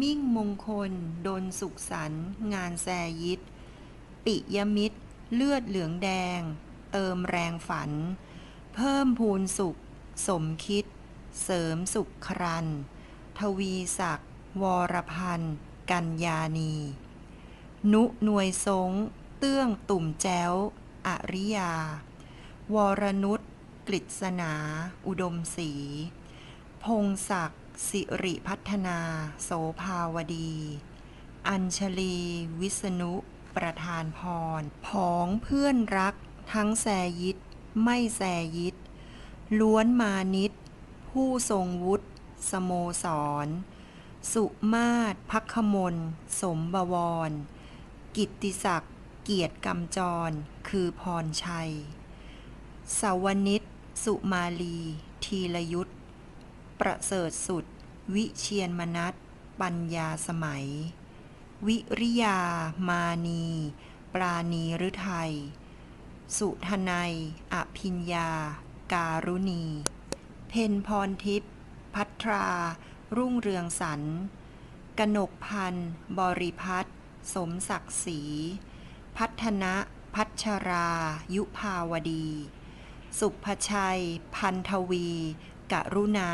มิ่งมงคล ดนสุขสันต์งานแซยิต ปิยมิตร เลือดเหลืองแดง เติมแรงฝัน เพิ่มพูนสุข สมคิด เสริมสุขครัน ทวีศักดิ์วรพันธ์ กัญญานีนุหน่วยสง เตื้องตุ่มแจ้ว อริยา วรนุชกฤษณา อุดมศรี พงศักดิ์ สิริพัฒนา โสภาวดี อัญชลี วิษณุ ประธานพรผองเพื่อนรัก ทั้งแซยิต ไม่แซยิต ล้วนมานิดผู้ทรงวุฒิสโมสร สุมาศพักขมล สมบวร กิตติศักดิ์ เกียรติกำจร คือพรชัยสาวนิต สุมาลี ทีลยุทธประเสริฐสุด วิเชียนมนัสปัญญาสมัย วิริยา มานี ปราณีฤทัย สุทนัย อภิญญา การุณี เพนพรทิพย์ พัทรา รุ่งเรืองสรรกนกพันธ์บริพัตรสมศักดิ์ศรี พัฒนะ พัชรา ยุภาวดี สุภชัย พันธวี กรุณา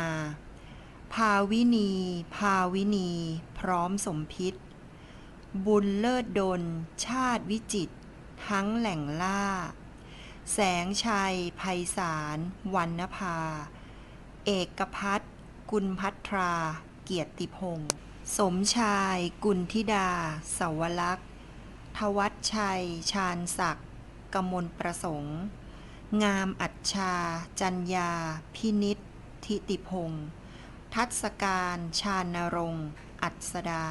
ภาวินี ภาวินี พร้อมสมพิษ บุญเลิศดล ชาติวิจิต ทั้งแหล่งล่า แสงชัยไพศาลวรรณภา เอกพัฒน์กุลพัทรา เกียรติพงศ์สมชาย กุลธิดาสวลักษ์ทวัชชัย ชาญศักดิ์กมลประสงค์ งามอัจชา จัญญา พินิษทิติพงศ์ ทัศการ ชาณรงค์ อัศดา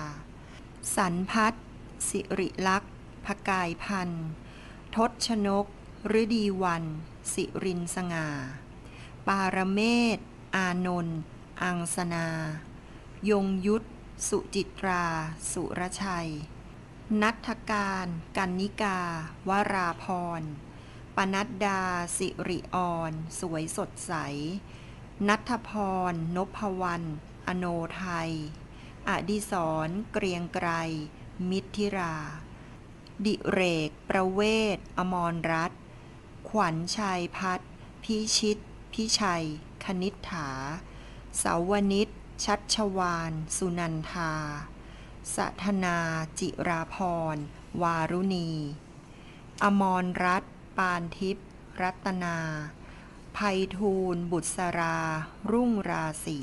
สันพัฒน์สิริลักษ์พกายพันธ์ทศชนกฤดีวัน สิรินสง่า ปารเมศ อานนท์อังสนา ยงยุทธ สุจิตรา สุรชัย นัทการ กันนิกา วราพรปนัดดา สิริออน สวยสดใส นัทพร นพวรรณอโนไทย อดิศร เกรียงไกร มิตรธิรา ดิเรก ประเวศ อมรรัตขวัญชัยพัฒน์พิชิต พิชัย คณิษฐา เสาวนิชชัชวาน สุนันทา สัทนา จิราพร วารุณี อมรรัตปานทิพย์รัตนา ภัยทูลบุษรา รุ่งราศี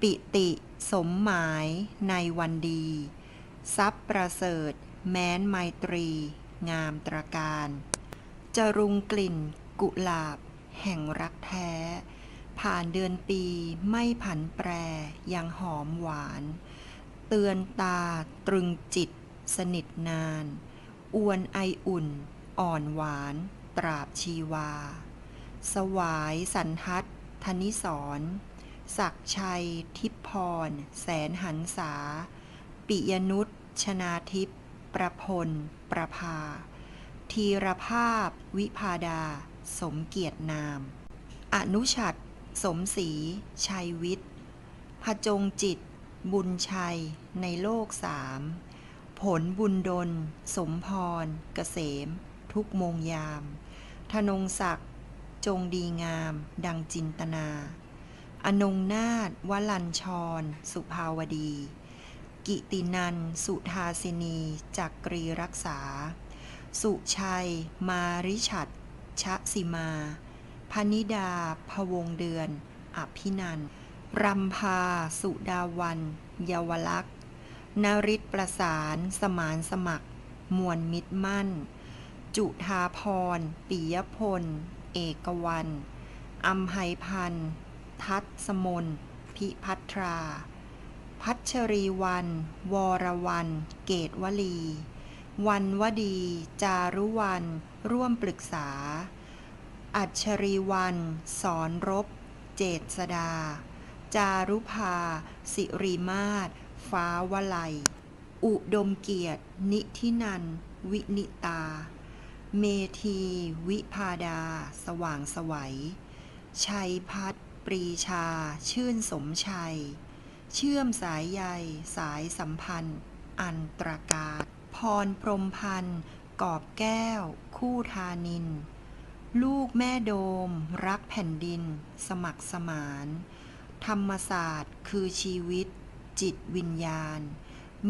ปิติสมหมายในวันดี ทรัพย์ประเสริฐ แม้นไมตรี งามตรการจรุงกลิ่น กุหลาบ แห่งรักแท้ ผ่านเดือนปีไม่ผันแปร ยังหอมหวาน เตือนตาตรึงจิต สนิทนาน อวนไออุ่น อ่อนหวาน ตราบชีวา สวายสันทัศน์ธนิสรศักชัย ทิพพร แสนหันษา ปิยนุชชนาทิพย์ประพล ประภา ทีรภาพ วิพาดา สมเกียรตินาม อนุชัด สมศรี ชัยวิทย์พจงจิต บุญชัย ในโลกสาม ผลบุญดล สมพร เกษม ทุกมงยาม ธนงศักดิ์ จงดีงาม ดังจินตนา อนงนาถวลัญชร สุภาวดี กิตินัน สุทาสินี จักกรีรักษา สุชัย มาริชัดชะสิมา พนิดา พวงเดือน อภินันท์รำพา สุดาวันเยาวลักษ์นริศประสาน สมานสมัคร มวลมิตรมั่น จุธาพร ปิยพล เอกวันอัมไพพันธ์ ทัศสมนพิพัทรา พัชรีวัน วรวัน เกตวลี วันวดี จารุวัน ร่วมปรึกษา อัจฉรีวัน สอนรบ เจษดา จารุภา สิริมาศ ฟ้าวลัย อุดมเกียรติ นิธินัน วินิตา เมธี วิพาดา สว่างสวัย ชัยพัฒน์ปรีชา ชื่นสมชัย เชื่อมสายใย สายสัมพันธ์ อันตรการพรพรมพันธ์ กอบแก้ว คู่ทานิน ลูกแม่โดม รักแผ่นดิน สมัครสมาน ธรรมศาสตร์ คือชีวิต จิตวิญญาณ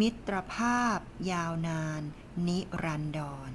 มิตรภาพ ยาวนาน นิรันดร